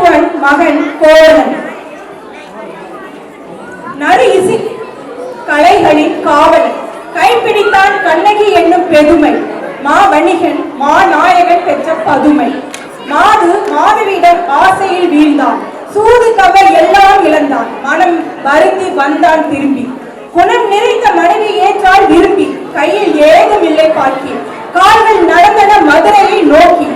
மாசாத்துவன் மகன் கோவலன் நறு இசை கலைகளின் காவலன் கைப்பிடித்தான் கண்ணகி என்னும் பெருமை. மா வணிகன் மா நாயகன் பெற்ற பதுமை. மாது மாதவியிடம் ஆசையில் வீழ்ந்தான். சூது கவ எல்லாம் இழந்தான். மனம் வருந்தி வந்தான் திரும்பி. குணம் நிறைந்த மனைவி ஏற்றால் விரும்பி. கையில் ஏதும் இல்லை பார்க்கி கால்கள் நடந்தன மதுரையை நோக்கி.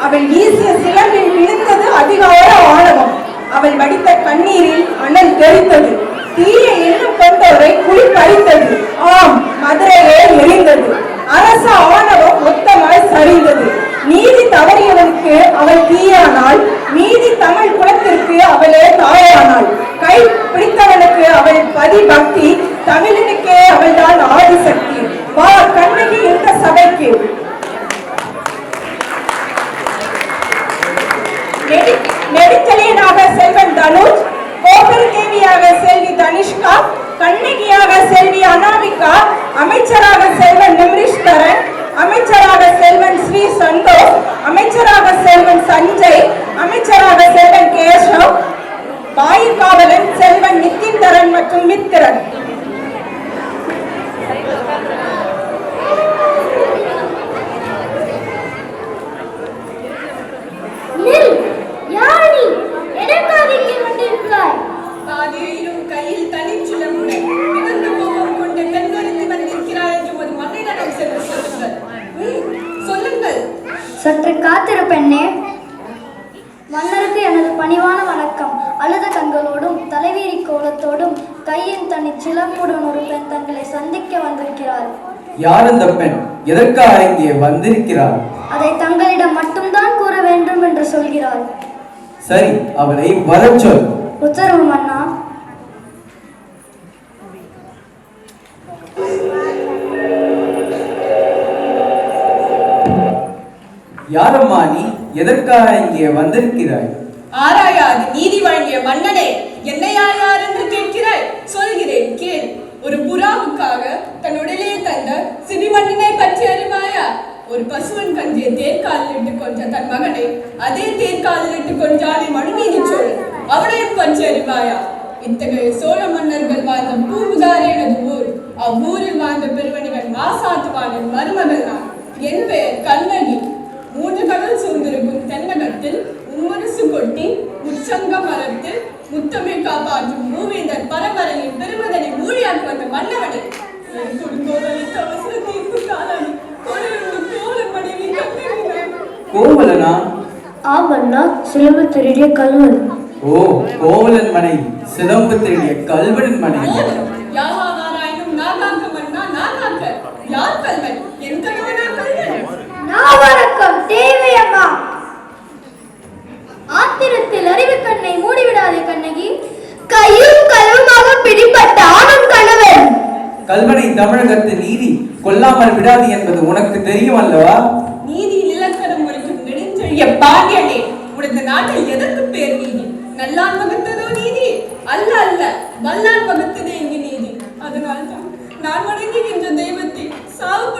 அவள் வீசிய சிலம்பில் விழுந்தது அதிகார ஆணவம் அவள் வடித்த கண்ணீரில் அனல் தெரித்தது தீய எண்ணம் கொண்டவரை குழி பறித்தது. ஆம் மதுரையே எரிந்தது. அரச ஆணவம் மொத்தமாய் சரிந்தது. நீதி தவறியவனுக்கு அவள் தீயானால் நீதி அனாமிகா அமைச்சராக செல்வன் நிமிரிஷ்கரன் அமைச்சராக செல்வன் ஸ்ரீ சந்தோஷ் அமைச்சராக செல்வன் சஞ்சய் அமைச்சராக செல்வன் கேசவ் வாயுகாவலன் செல்வன் நித்தின்தரன் மற்றும் மித்திரன் சற்று காத்திரு பெண்ணே. மன்னருக்கு எனது பணிவான வணக்கம். அழுத கண்களோடும் தலைவீரி கோலத்தோடும் கையின் தனி சிலம்புடன் ஒரு பெண் தங்களை சந்திக்க வந்திருக்கிறார் யார் அந்த பெண்? எதற்காக இங்கே வந்திருக்கிறார் அதை தங்களிடம் மட்டும்தான் கூற வேண்டும் என்று சொல்கிறார் சரி அவளை வரச் சொல். உத்தரவு மன்னா. யாரம்மா நீ? எதற்காக இங்கே வந்திருக்கிறாய்? ஆராயாது நீதி வழங்கிய மன்னனே என்னை யார் யார் என்று கேட்கிறாய்? சொல்கிறேன் கேள். ஒரு புறாவுக்காக தன் உடலே தந்த சிறிமன்னனை பற்றி அறிவாயா? ஒரு பசுவன் கஞ்சிய தேர்காலில் இட்டு கொன்ற தன் மகனை அதே காலில் இட்டு கொன்றானே மனுநீதி சோழன் அவனையும் பற்றி அறிவாயா? இத்தகைய சோழ மன்னர்கள் வாழ்ந்த பூம்புகார் எனது ஊர். அவ்வூரில் வாழ்ந்த பெருமணிகள் மாசாத்துவானின் மருமகள் நான். என் பெயர் கண்ணகி. மூன்று கடல் சூழ்ந்திருக்கும் தென்னகத்தில் உம்மரசு கொட்டி முச்சங்க மரத்து முத்தமை காப்பாற்றும் மூவேந்தர் பரம்பரையின் பெருமதனை மூழியாக்கு வந்த மன்னவனை. கோவலனா ஆவண்ணா சிலம்பு திருடிய கல்வன். ஓ கோவலன் மனைவி சிலம்பு திருடிய கல்வனின் மனைவி. நாகாக்க மன்னா நாகாக்க யார் கல்வன்? வணக்கம் தேவையம்மா. ஆத்திரத்தில் அறிவு கண்ணை மூடிவிடாதே கண்ணகி. கையும் களவுமாக பிடிப்பட்ட ஆணும் கணவன். கல்வனை தமிழகத்து நீதி கொல்லாமல் விடாது என்பது உனக்கு தெரியும் அல்லவா? நீதி நிலக்கரம் ஒழிக்கும் நெடுஞ்செழிய பாண்டியனே உனது நாட்டில் எதற்கு பேர் நீதி? நல்லான் வகுத்ததோ நீதி? அல்ல அல்ல வல்லான் வகுத்ததே இங்கு நீதி. அதனால்தான் நான் வணங்குகின்ற தெய்வத்தை சாவுபடுகொலையை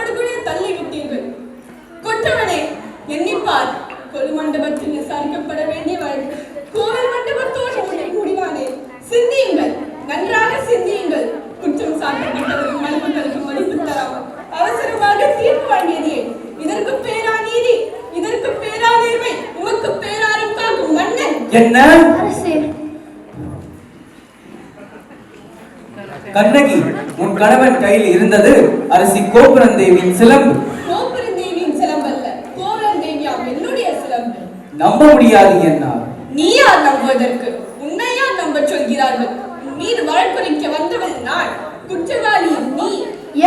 என்ன? கண்ணகி உன் கணவன் கையில் இருந்தது அரசி கோபுரன் தேவியின் சிலம்பு. என்னுடைய சிலம்பு. நம்ப முடியாது என்னால். நீ யார் நம்புவதற்கு? உன்னையா நம்ப சொல்கிறார்கள். மீது வழக்குரைக்க வந்தவள் நான். குற்றவாளி நீ.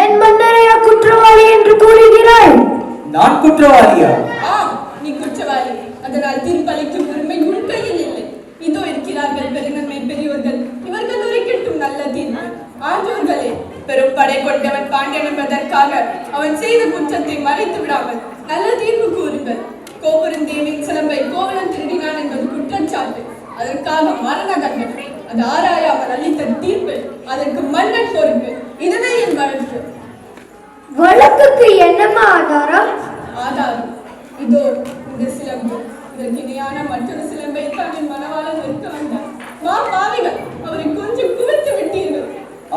என் மன்னரையா குற்றவாளி என்று கூறுகிறாய்? நான் குற்றவாளியா? ஆம் நீ குற்றவாளி. அதனால் தீர்ப்பளிக்கும் உரிமை உன் கையில் இல்லை. இதோ இருக்கிறார்கள் பெருநன்மை பெரியோர்கள். இவர்கள் உரைக்கட்டும் நல்ல தீர்ப்பு ஆன்றோர்களே பெரும் படை கொண்டவன் பாண்டியன் என்பதற்காக அவன் செய்த குற்றத்தை மறைத்து விடாமல் நல்ல தீர்ப்பு கூறுங்கள். கோபுரந்தேவின் சிலம்பை கோவலன் திருடினான் என்பது குற்றச்சாட்டு. அதற்காக மரண தண்டனை அது ஆராயாமல் அளித்த தீர்ப்பு. அதற்கு மன்னன் பொறுப்பு. இதுவே என் வழக்கு. வழக்குக்கு என்னமா ஆதாரம்? ஆதாரம். இதோ இந்த சிலம்பு. இணையான மற்றொரு சிலம்பை தான் என் மனவாளன் நிற்க வந்தார். மா பாவிகள் அவரை கொஞ்சம் குவித்து விட்டீர்கள்.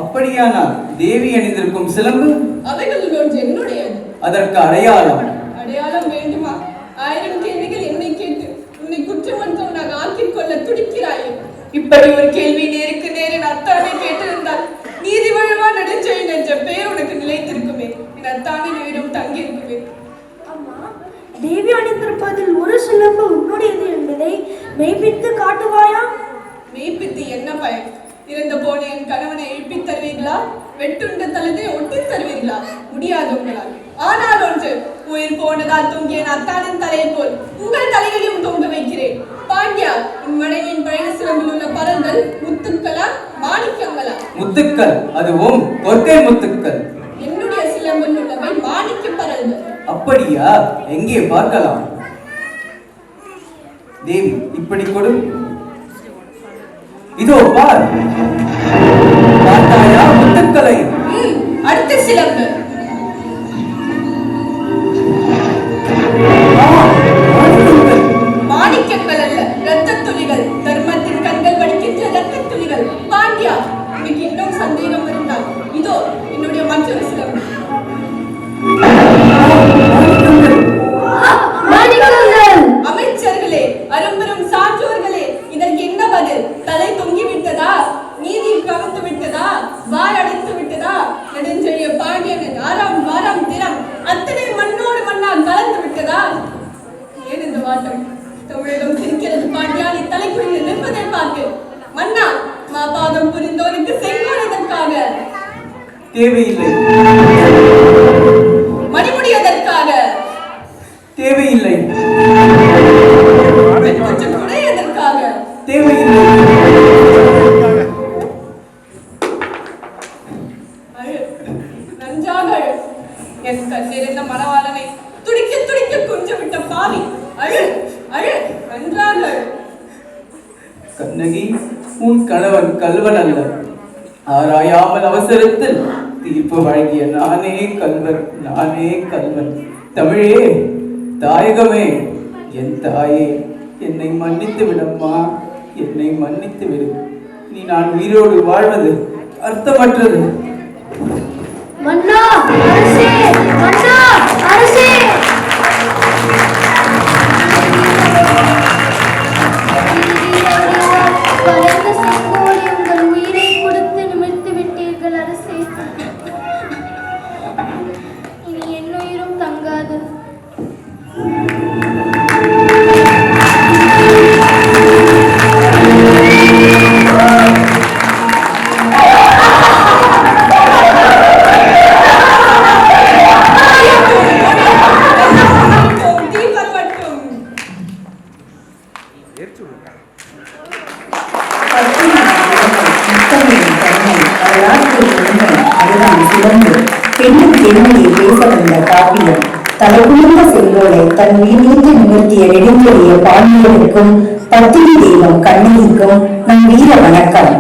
அப்படியானால் தேவி அணிந்திருக்கும் சிலம்பு? அவைகளில் ஒன்று என்னுடையது. அதற்கு அடையாளம். அடையாளம் வேண்டுமா? ஆயிரம் கேள்விகள் என்னை கேட்டு உன்னை குற்றமற்றவனாக ஆக்கிக் கொள்ள துடிக்கிறாயே. இப்படி ஒரு கேள்வி நேருக்கு நேரின் அத்தானை கேட்டிருந்தால் நீதி வழுவா நெடுஞ்செழியன் என்ற பெயர் உனக்கு நிலைத்திருக்குமே என் அத்தானின் உயிரும் தங்கியிருக்குமே அம்மா தேவி அணிந்திருப்பதில் ஒரு சிலம்பு உன்னுடையது என்பதை மெய்ப்பித்து காட்டுவாயா? மெய்ப்பித்து என்ன பயன்? இறந்த போன என் கணவனை எழுப்பித் தருவீர்களா? வெட்டுண்ட தலத்தை ஒட்டி தருவீர்களா? முடியாது உங்களால். ஆனால் ஒன்று உயிர் போனதால் தொங்கிய அத்தானின் தலையை போல் உங்கள் தலைகளையும் தொங்க வைக்கிறேன். பாண்டியா உன் மனைவியின் பயண சிலம்பில் உள்ள பரல்கள் முத்துக்களா மாணிக்கங்களா? முத்துக்கள் அதுவும் கொற்கை முத்துக்கள். என்னுடைய சிலம்பில் உள்ளவை மாணிக்க பரல்கள். அப்படியா? எங்கே பார்க்கலாம்? தேவி இப்படி கொடு. இதோ பார். பார்த்தாயா? முத்துக்களை. அடுத்த சிலம்பு. தேவையில்லை. மணிமுடி எதற்காக தேவையில்லை கொஞ்சம் எதற்காக? தேவையில்லை. அழு என் கண்ணிருந்த மணவாளனை துடிக்க துடிக்க கொஞ்சம் விட்ட பாவி. அழு அழு நன்றாக கண்ணகி உன் கணவன் கல்வன் அல்ல. ஆராயாமல் அவசரத்தில் தீர்ப்பு வழங்கிய நானே கல்வன் நானே கல்வன். தமிழே தாயகமே என் தாயே என்னை மன்னித்து விடம்மா என்னை மன்னித்து விடு. நீ நான் உயிரோடு வாழ்வது அர்த்தமற்றது. மன்னா அரசே மன்னா அரசே! பெண்ணின் பெருமையை பேச வந்த காப்பியம் தலைகுனிந்த செங்கோலை தன் உயிர்நீத்து நிமிர்த்திய நெடுஞ்செழிய பாண்டியனுக்கும் பத்தினி தெய்வம் கண்ணகிக்கும் நம் வீர வணக்கம்.